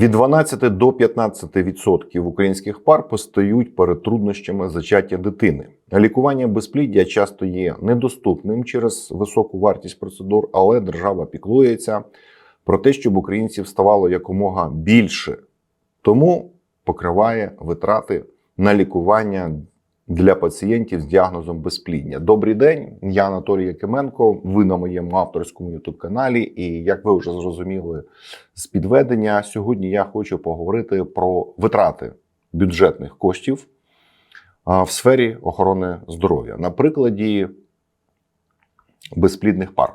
Від 12 до 15% українських пар постають перед труднощами зачаття дитини. Лікування безпліддя часто є недоступним через високу вартість процедур, але держава піклується про те, щоб українців ставало якомога більше. Тому покриває витрати на лікування для пацієнтів з діагнозом безпліддя. Добрий день, я Анатолій Якименко. Ви на моєму авторському ютуб каналі. І як ви вже зрозуміли з підведення, сьогодні я хочу поговорити про витрати бюджетних коштів в сфері охорони здоров'я на прикладі безплідних пар.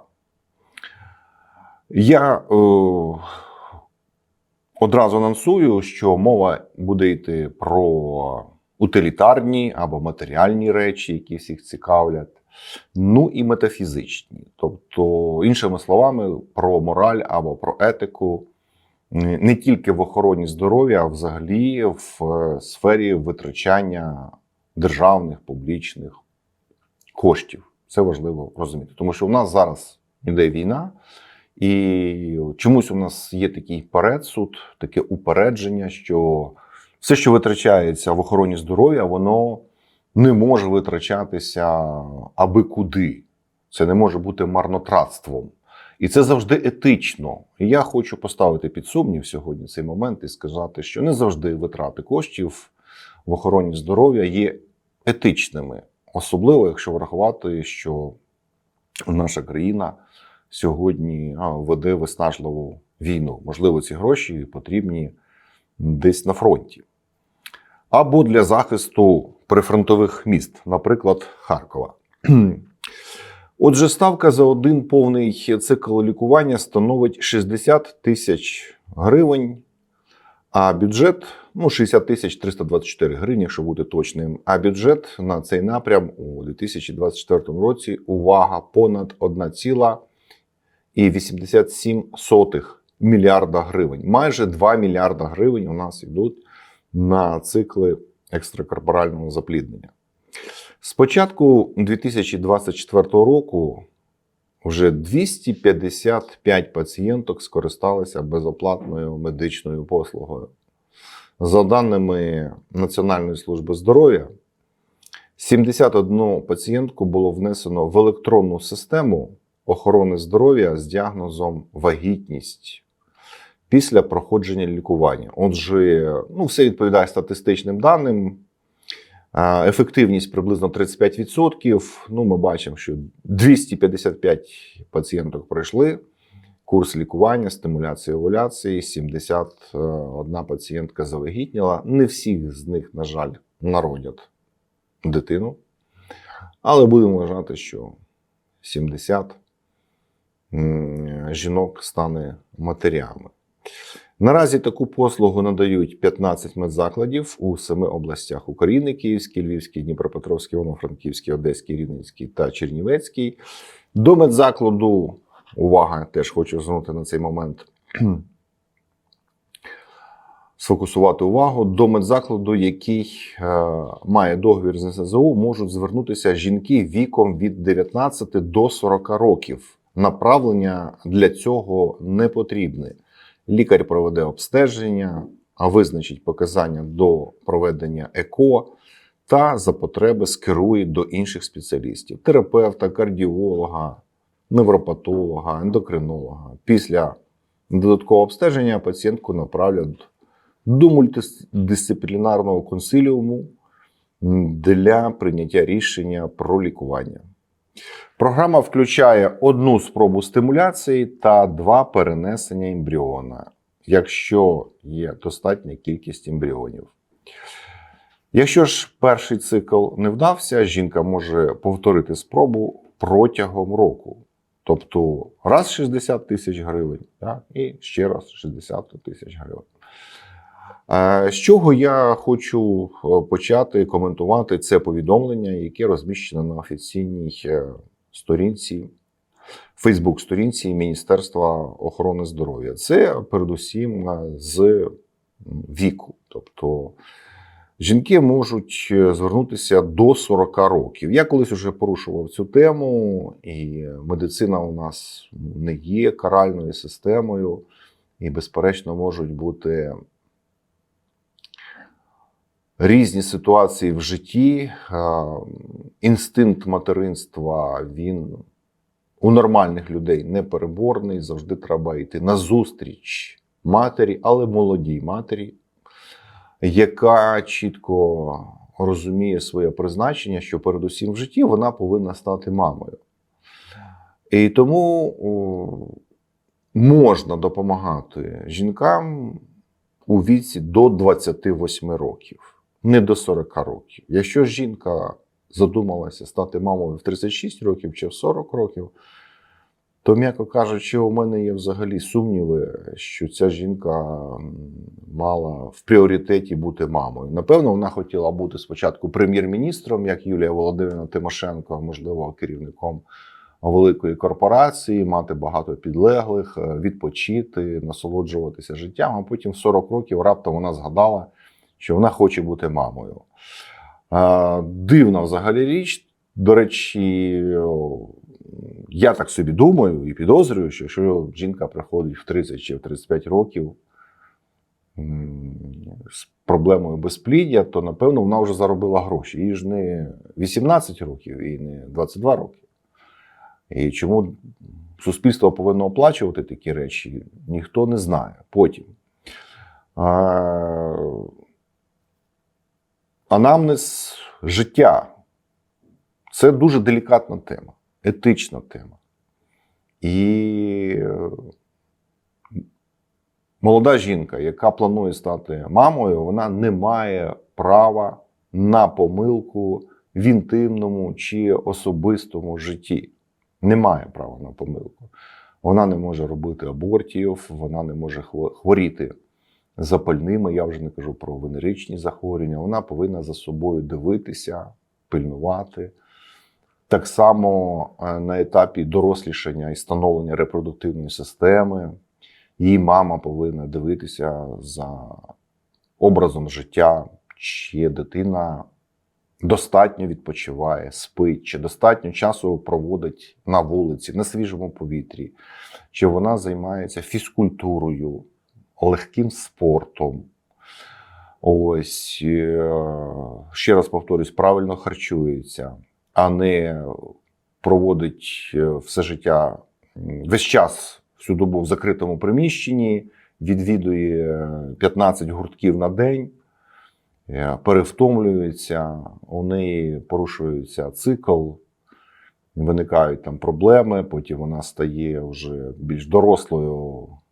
Я е, одразу анонсую, що мова буде йти про утилітарні або матеріальні речі, які всіх цікавлять, ну і метафізичні. Тобто, іншими словами, про мораль або про етику не тільки в охороні здоров'я, а взагалі в е, сфері витрачання державних публічних коштів. Це важливо розуміти, тому що у нас зараз іде війна. І чомусь у нас є такий передсуд, таке упередження, що все, що витрачається в охороні здоров'я, воно не може витрачатися аби куди. Це не може бути марнотратством. І це завжди етично. І я хочу поставити під сумнів сьогодні цей момент і сказати, що не завжди витрати коштів в охороні здоров'я є етичними, особливо якщо врахувати, що наша країна сьогодні веде виснажливу війну. Можливо, ці гроші потрібні десь на фронті. Або для захисту прифронтових міст, наприклад, Харкова. Отже, ставка за один повний цикл лікування становить 60 тисяч гривень, а бюджет ну, 60 тисяч 324 гривні, якщо бути точним. А бюджет на цей напрям у 2024 році увага понад 1,87 мільярда гривень. Майже 2 мільярда гривень у нас йдуть на цикли екстракорпорального запліднення. З початку 2024 року вже 255 пацієнток скористалися безоплатною медичною послугою. За даними Національної служби здоров'я, 71 пацієнтку було внесено в електронну систему охорони здоров'я з діагнозом вагітність після проходження лікування. Отже, ну, все відповідає статистичним даним. Ефективність приблизно 35%. Ну, ми бачимо, що 255 пацієнток пройшли курс лікування, стимуляції овуляції, 71 пацієнтка завагітніла. Не всіх з них, на жаль, народять дитину. Але будемо вважати, що 70 жінок стане матерями. Наразі таку послугу надають 15 медзакладів у семи областях України: Київський, Львівський, Дніпропетровський, Івано-Франківський, Одеський, Рівненський та Чернівецький. До медзакладу, увага, теж хочу звернути на цей момент. Сфокусувати увагу до медзакладу, який е, має договір з НСЗУ, можуть звернутися жінки віком від 19 до 40 років. Направлення для цього не потрібне. Лікар проведе обстеження, а визначить показання до проведення ЕКО та за потреби скерує до інших спеціалістів: терапевта, кардіолога, невропатолога, ендокринолога. Після додаткового обстеження пацієнтку направлять до мультидисциплінарного консиліуму для прийняття рішення про лікування. Програма включає одну спробу стимуляції та два перенесення ембріона, якщо є достатня кількість ембріонів. Якщо ж перший цикл не вдався, жінка може повторити спробу протягом року. Тобто раз 60 тисяч гривень, так, і ще раз 60 тисяч гривень. Е, З чого я хочу е, почати коментувати це повідомлення, яке розміщено на офіційній е, сторінці, Фейсбук-сторінці Міністерства охорони здоров'я. Це передусім з віку. Тобто жінки можуть звернутися до 40 років. Я колись вже порушував цю тему, і медицина у нас не є каральною системою. і, безперечно, можуть бути різні ситуації в житті. Е, Інстинкт материнства він у нормальних людей непереборний. Завжди треба йти на зустріч матері, але молодій матері, яка чітко розуміє своє призначення, що передусім в житті вона повинна стати мамою. І тому можна допомагати жінкам у віці до 28 років, не до 40 років. Якщо жінка задумалася стати мамою в 36 років чи в 40 років, то, м'яко кажучи, у мене є взагалі сумніви, що ця жінка мала в пріоритеті бути мамою. Напевно, вона хотіла бути спочатку прем'єр-міністром, як Юлія Володимирівна Тимошенко, можливо, керівником великої корпорації, мати багато підлеглих, е, відпочити, насолоджуватися життям. А потім в 40 років раптом вона згадала, що вона хоче бути мамою. Дивна взагалі річ. До речі, я так собі думаю і підозрюю, що якщо жінка приходить в 30 чи в 35 років з проблемою безпліддя, то напевно вона вже заробила гроші. Їй ж не 18 років і не 22 роки. І чому суспільство повинно оплачувати такі речі, ніхто не знає. Потім. Анамнез життя це дуже делікатна тема, етична тема. І е, молода жінка, яка планує стати мамою, вона не має права на помилку в інтимному чи особистому житті. Не має права на помилку. Вона не може робити абортів, вона не може хворіти запальними. Я вже не кажу про венеричні захворювання. Вона повинна за собою дивитися, пильнувати. Так само е, на етапі дорослішання і становлення репродуктивної системи її мама повинна дивитися за образом життя, чи дитина достатньо відпочиває, спить, чи достатньо часу проводить на вулиці, на свіжому повітрі, чи вона займається фізкультурою, легким спортом. Ось е, ще раз повторюсь, правильно харчується, а не проводить е, все життя весь час всю добу в закритому приміщенні, відвідує 15 гуртків на день, е, перевтомлюється, у неї порушується цикл, виникають там проблеми, потім вона стає вже більш дорослою, е,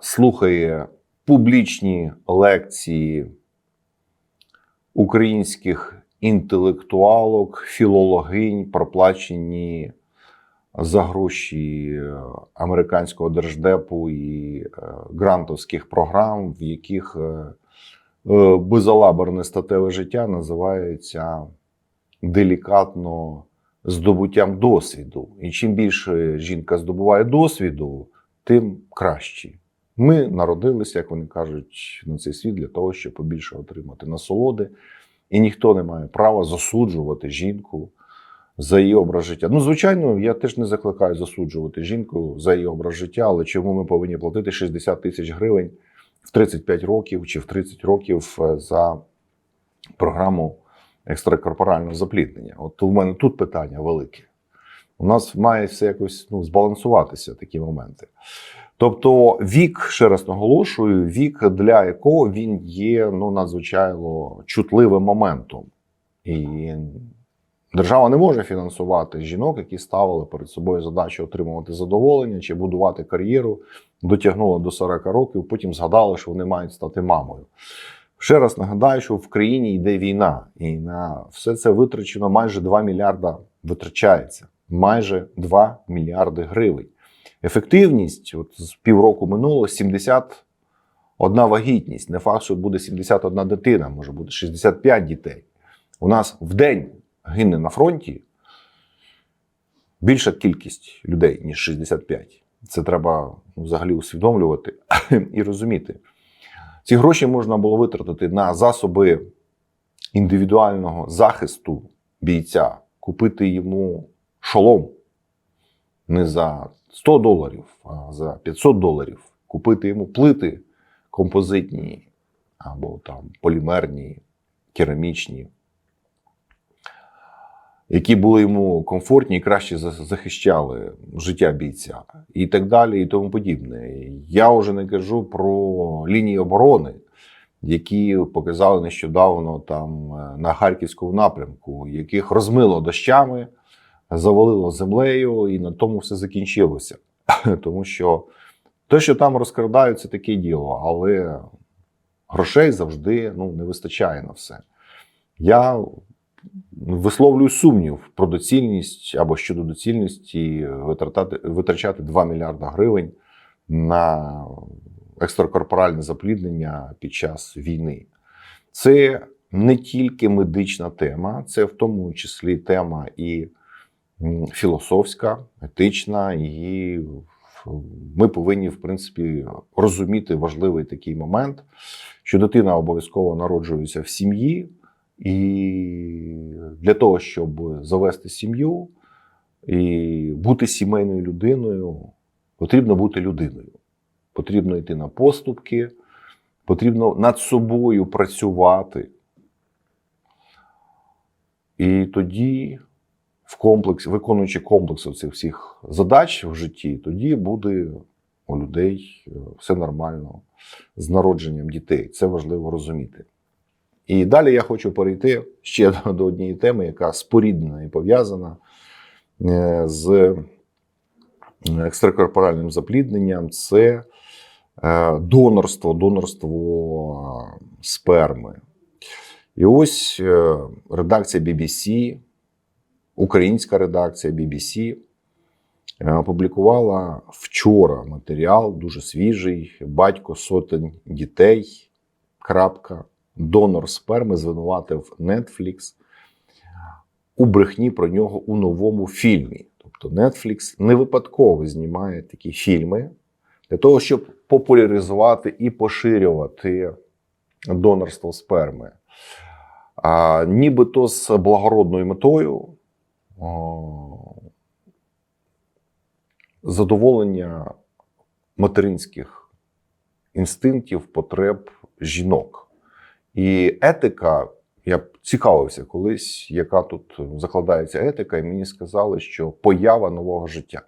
слухає публічні лекції українських інтелектуалок, філологинь, проплачені за гроші е, американського держдепу і е, грантовських програм, в яких е, е, безалаберне статеве життя називається делікатно здобуттям досвіду. І чим більше жінка здобуває досвіду, тим краще. Ми народилися, як вони кажуть, на цей світ для того, щоб побільше отримати насолоди. І ніхто не має права засуджувати жінку за її образ життя. Ну, звичайно, я теж не закликаю засуджувати жінку за її образ життя, але чому ми повинні платити 60 тисяч гривень в 35 років чи в 30 років е, за програму екстракорпорального запліднення? От у мене тут питання велике. У нас має все якось ну, збалансуватися такі моменти. Тобто вік, ще раз наголошую, вік, для якого він є ну, надзвичайно чутливим моментом. І держава не може фінансувати жінок, які ставили перед собою задачу отримувати задоволення чи будувати кар'єру, дотягнули до 40 років, потім згадали, що вони мають стати мамою. Ще раз нагадаю, що в країні йде війна, і на все це витрачено майже 2 мільярда витрачається. Майже 2 мільярди гривень. Ефективність от з півроку минуло 71 вагітність. Не факт, що буде 71 дитина, може бути 65 дітей. У нас в день гине на фронті більша кількість людей, ніж 65. Це треба ну, взагалі усвідомлювати і розуміти. Ці гроші можна було витратити на засоби індивідуального захисту бійця, купити йому шолом, не за 100 доларів, а за 500 доларів купити йому плити композитні або там полімерні, керамічні, які були йому комфортні і краще захищали життя бійця, і так далі, і тому подібне. Я вже не кажу про лінії оборони, які показали нещодавно там е, на харківському напрямку, яких розмило дощами, завалило землею, і на тому все закінчилося. Тому що те, що там розкрадають, це таке діло, але грошей завжди ну, не вистачає на все. Я висловлюю сумнів про доцільність або щодо доцільності витратати, витрачати 2 мільярда гривень на екстракорпоральне запліднення під час війни. Це не тільки медична тема, це в тому числі тема і філософська, етична, і ми повинні, в принципі, розуміти важливий такий момент, що дитина обов'язково народжується в сім'ї, і для того, щоб завести сім'ю і бути сімейною людиною, потрібно бути людиною. Потрібно йти на поступки, потрібно над собою працювати. І тоді, в виконуючи комплекс цих всіх задач в житті, тоді буде у людей е, все нормально з народженням дітей. Це важливо розуміти. І далі я хочу перейти ще до однієї теми, яка споріднена і пов'язана е, з екстракорпоральним заплідненням. Це е, донорство, донорство е, сперми. І ось е, редакція BBC, українська редакція BBC е, опублікувала вчора матеріал, дуже свіжий. Батько сотень дітей. Крапка. Донор сперми звинуватив Netflix у брехні про нього у новому фільмі. Тобто Netflix не випадково знімає такі фільми для того, щоб популяризувати і поширювати донорство сперми. А, нібито з благородною метою задоволення материнських інстинктів, потреб жінок. І етика, я цікавився колись, яка тут закладається етика, і мені сказали, що поява нового життя.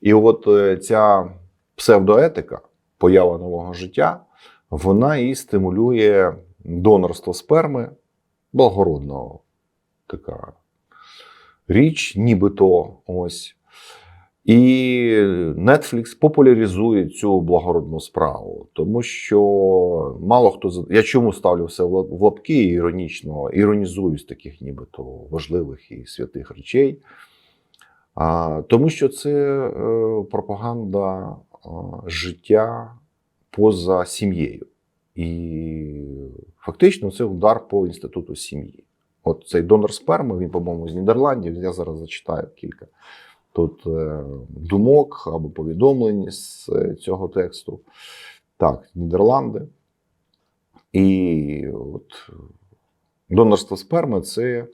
І от е, ця псевдоетика, поява нового життя, вона і стимулює донорство сперми благородного така річ, нібито ось. І Netflix популяризує цю благородну справу, тому що мало хто я чому ставлю все в лапки іронічно іронізую з таких нібито важливих і святих речей. А, тому що це е, пропаганда життя поза сім'єю. І фактично це удар по інституту сім'ї. От цей донор сперми, він, по-моєму, з Нідерландів. Я зараз зачитаю кілька тут е, думок або повідомлень з е, цього тексту. Так, Нідерланди. І от донорство сперми це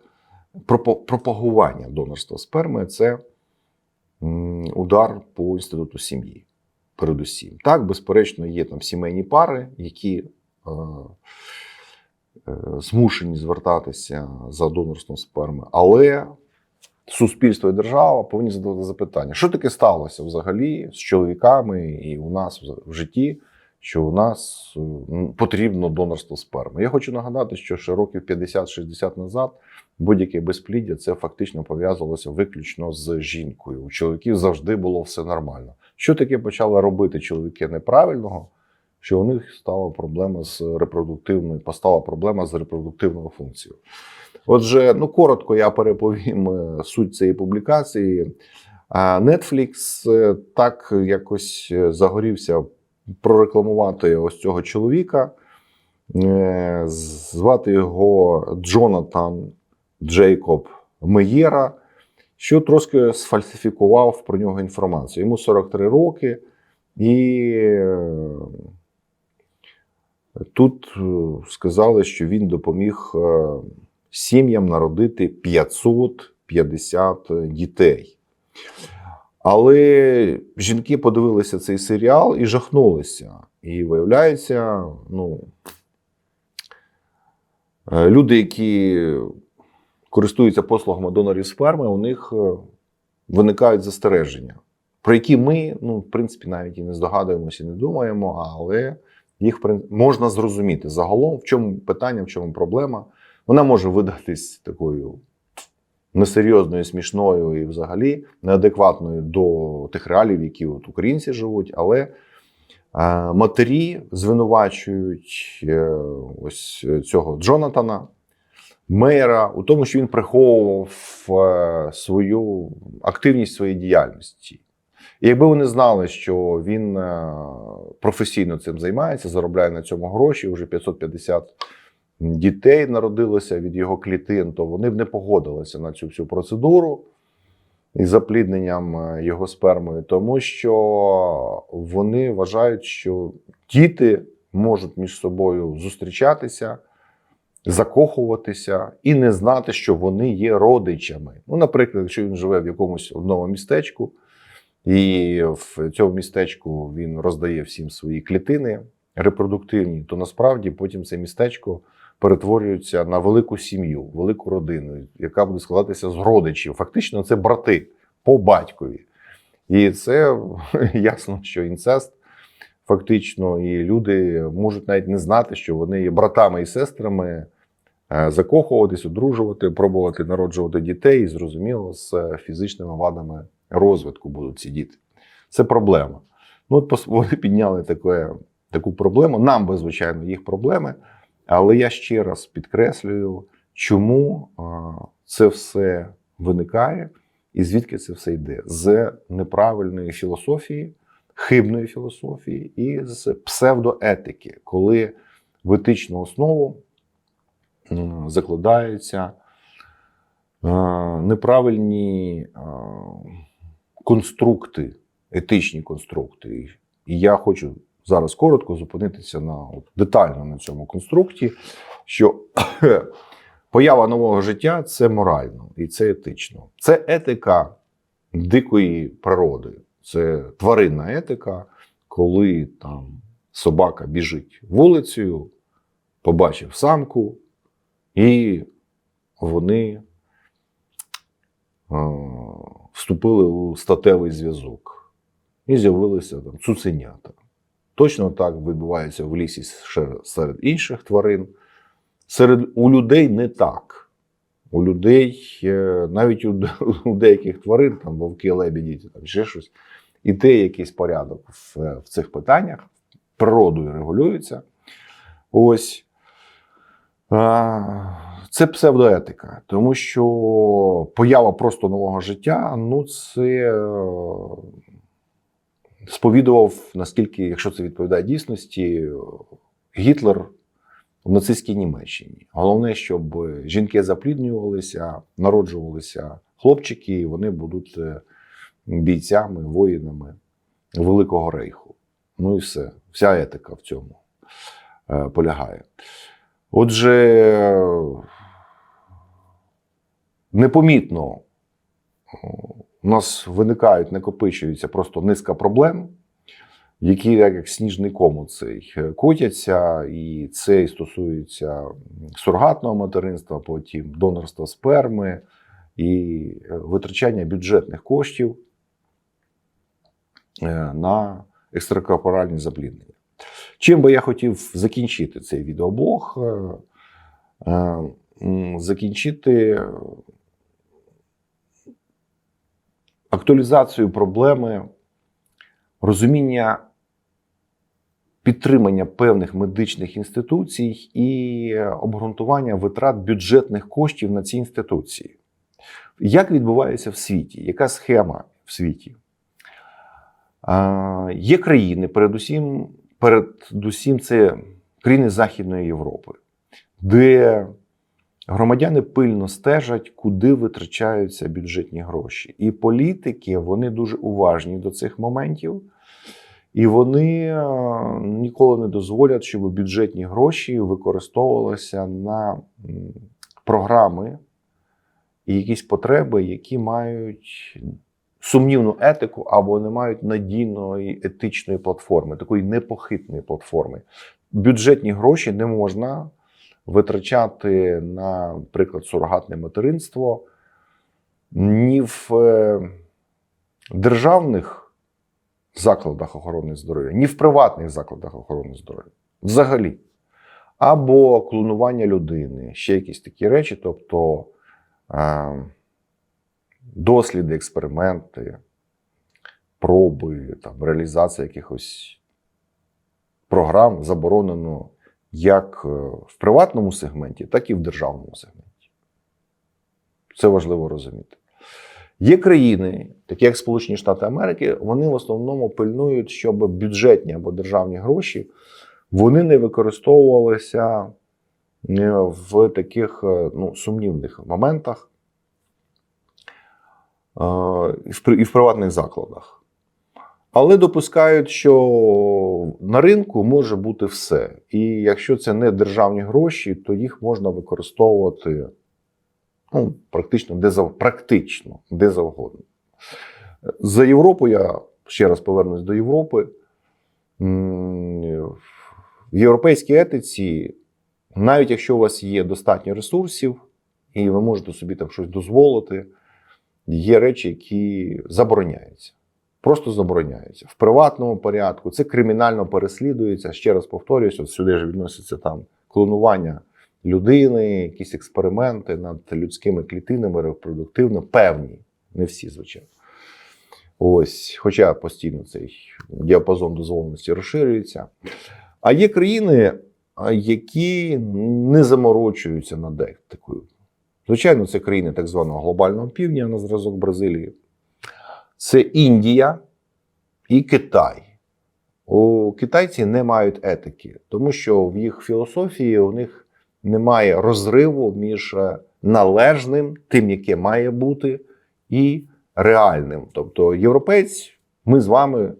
пропагування донорства сперми це удар по інституту сім'ї. Передусім. Так, безперечно, є там сімейні пари, які е, змушені звертатися за донорством сперми, але суспільство і держава повинні задавати запитання, що таке сталося взагалі з чоловіками і у нас в житті, що у нас е, потрібно донорство сперми. Я хочу нагадати, що ще років 50-60 назад будь-яке безпліддя це фактично пов'язувалося виключно з жінкою. У чоловіків завжди було все нормально. Що таке почали робити чоловіки неправильного? Що у них стала проблема з репродуктивною, постала проблема з репродуктивною функцією. Отже, ну коротко я переповім е, суть цієї публікації. Netflix е, так якось е, загорівся прорекламувати ось цього чоловіка. Е, Звати його Джонатан Джейкоб Меєра, що трошки сфальсифікував про нього інформацію. Йому 43 роки, і е, тут е, сказали, що він допоміг е, сім'ям народити 550 дітей. Але жінки подивилися цей серіал і жахнулися. І виявляється, ну, е, люди, які користуються послугами донорів сперми, у них виникають застереження, про які ми, ну, в принципі, навіть і не здогадуємося, і не думаємо, але їх можна зрозуміти загалом, в чому питання, в чому проблема. Вона може видатись такою несерйозною, смішною і взагалі неадекватною до тих реалій, в які от українці живуть, але е, матері звинувачують е, ось цього Джонатана. Мейера у тому, що він приховував е, свою активність своєї діяльності. І якби вони знали, що він е, професійно цим займається, заробляє на цьому гроші, вже 550 дітей народилося від його клітин, то вони б не погодилися на цю всю процедуру із заплідненням е, його спермою, тому що вони вважають, що діти можуть між собою зустрічатися закохуватися і не знати, що вони є родичами. Ну, наприклад, якщо він живе в якомусь одному містечку, і в цьому містечку він роздає всім свої клітини репродуктивні, то насправді потім це містечко перетворюється на велику сім'ю, велику родину, яка буде складатися з родичів. Фактично, це брати по батькові. І це ясно, що інцест. Фактично, і люди можуть навіть не знати, що вони є братами і сестрами, е, закохуватись, одружувати, пробувати народжувати дітей, зрозуміло, з фізичними вадами розвитку будуть ці діти. Це проблема. Ну, от вони підняли таке, таку проблему. Нам би, звичайно, їх проблеми. Але я ще раз підкреслюю, чому це все виникає і звідки це все йде з неправильної філософії, хибної філософії і з псевдоетики, коли в етичну основу закладаються неправильні конструкти, етичні конструкти. І я хочу зараз коротко зупинитися на от, детально на цьому конструкті, що поява нового життя це морально і це етично. Це етика дикої природи, це тваринна етика, коли там собака біжить вулицею, побачив самку, і вони вступили у статевий зв'язок. І з'явилися там цуценята. Точно так відбувається в лісі серед інших тварин. Серед у людей не так. У людей, е, навіть у, у деяких тварин, там вовки, лебеді, там ще щось, і те якийсь порядок в, в цих питаннях природою регулюється. Ось. А, Це псевдоетика, тому що поява просто нового життя, ну це е, сповідував, наскільки, якщо це відповідає дійсності, Гітлер в нацистській Німеччині. Головне, щоб жінки запліднювалися, народжувалися хлопчики, і вони будуть е, бійцями, воїнами Великого Рейху. Ну і все. Вся етика в цьому е, полягає. Отже, непомітно у нас виникають, накопичуються просто низка проблем, які як, сніжний кому цей е, котяться, і це і стосується сургатного материнства, потім донорства сперми і е, витрачання бюджетних коштів е, на екстракорпоральні запліднення. Чим би я хотів закінчити цей відеоблог? Закінчити актуалізацію проблеми розуміння підтримання певних медичних інституцій і обґрунтування витрат бюджетних коштів на ці інституції. Як відбувається в світі? Яка схема в світі? А, Є країни, передусім, передусім це країни Західної Європи, де громадяни пильно стежать, куди витрачаються бюджетні гроші. І політики вони дуже уважні до цих моментів, і вони е, ніколи не дозволять, щоб бюджетні гроші використовувалися на програми і якісь потреби, які мають сумнівну етику або не мають надійної етичної платформи, такої непохитної платформи. Бюджетні гроші не можна витрачати на, наприклад, сурогатне материнство ні в е, державних закладах охорони здоров'я, ні в приватних закладах охорони здоров'я. Взагалі. Або клонування людини, ще якісь такі речі, тобто е, досліди, експерименти, проби, там, реалізація якихось програм заборонено як е, в приватному сегменті, так і в державному сегменті. Це важливо розуміти. Є країни, такі як Сполучені Штати Америки, вони в основному пильнують, щоб бюджетні або державні гроші вони не використовувалися е, в таких е, ну, сумнівних моментах і в приватних закладах. Але допускають, що на ринку може бути все. І якщо це не державні гроші, то їх можна використовувати ну, практично, де зав... практично де завгодно. За Європу я ще раз повернусь до Європи. В європейській етиці, навіть якщо у вас є достатньо ресурсів, і ви можете собі там щось дозволити, є речі, які забороняються. Просто забороняються. В приватному порядку це кримінально переслідується. Ще раз повторююсь, от сюди ж відноситься там клонування людини, якісь експерименти над людськими клітинами репродуктивно, певні, не всі, звичайно. Ось, хоча постійно цей діапазон дозволеності розширюється. А є країни, які не заморочуються над етикою. Звичайно, це країни так званого глобального півдня на зразок Бразилії. Це Індія і Китай. У китайці не мають етики, тому що в їх філософії у них немає розриву між е, належним, тим, яке має бути, і реальним. Тобто, європець, ми з вами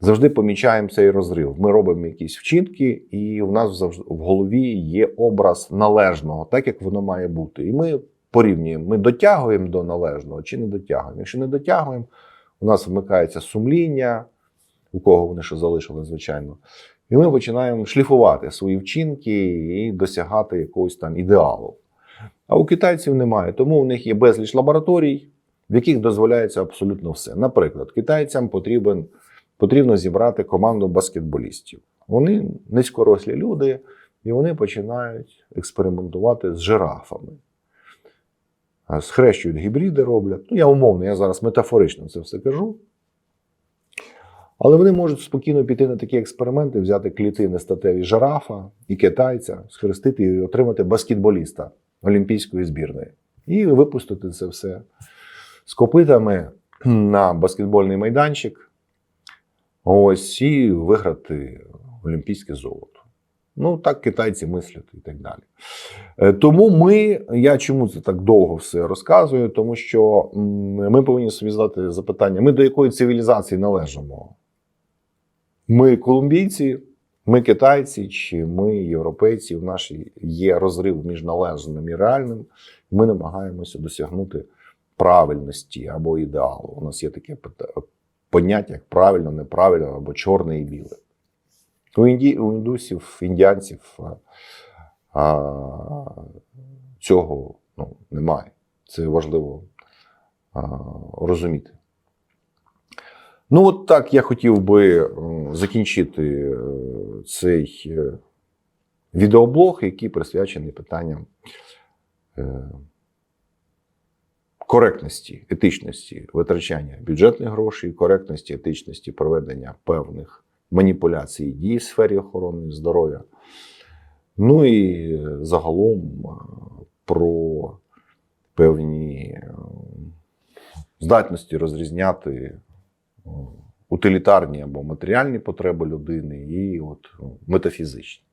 завжди помічаємо цей розрив. Ми робимо якісь вчинки, і в нас завжди в голові є образ належного, так як воно має бути. І ми порівнюємо, ми дотягуємо до належного чи не дотягуємо. Якщо не дотягуємо, у нас вмикається сумління, у кого вони ще залишили, звичайно. І ми починаємо шліфувати свої вчинки і досягати якогось там ідеалу. А у китайців немає, тому у них є безліч лабораторій, в яких дозволяється абсолютно все. Наприклад, китайцям потрібен, потрібно зібрати команду баскетболістів. Вони низькорослі люди, і вони починають експериментувати з жирафами. Схрещують гібриди роблять. Ну, я умовно, я зараз метафорично це все кажу. Але вони можуть спокійно піти на такі експерименти, взяти клітини статеві жирафа і китайця, схрестити і отримати баскетболіста олімпійської збірної. І випустити це все з копитами на баскетбольний майданчик. Ось і виграти олімпійське золото. Ну, так китайці мислять і так далі. Е, Тому ми, я чому це так довго все розказую? Тому що ми повинні собі задати запитання: ми до якої цивілізації належимо? Ми колумбійці, ми китайці, чи ми європейці? В нашій є розрив між належним і реальним. Ми намагаємося досягнути правильності або ідеалу. У нас є таке поняття, як правильно, неправильно, або чорне і біле. У, інді... у індусів, індіанців а, цього ну, немає. Це важливо а, розуміти. Ну, от так я хотів би закінчити е, цей е, відеоблог, який присвячений питанням е, коректності, етичності витрачання бюджетних грошей, коректності, етичності проведення певних маніпуляцій і дій в сфері охорони здоров'я. Ну і загалом е, про певні е, здатності розрізняти е, утилітарні або матеріальні потреби людини і от метафізичні.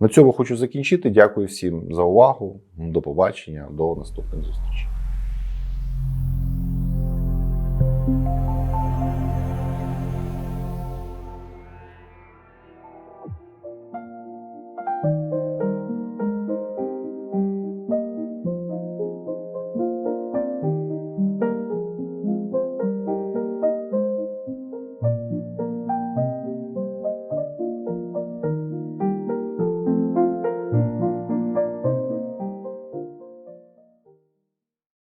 На цьому хочу закінчити. Дякую всім за увагу. До побачення, до наступних зустрічей.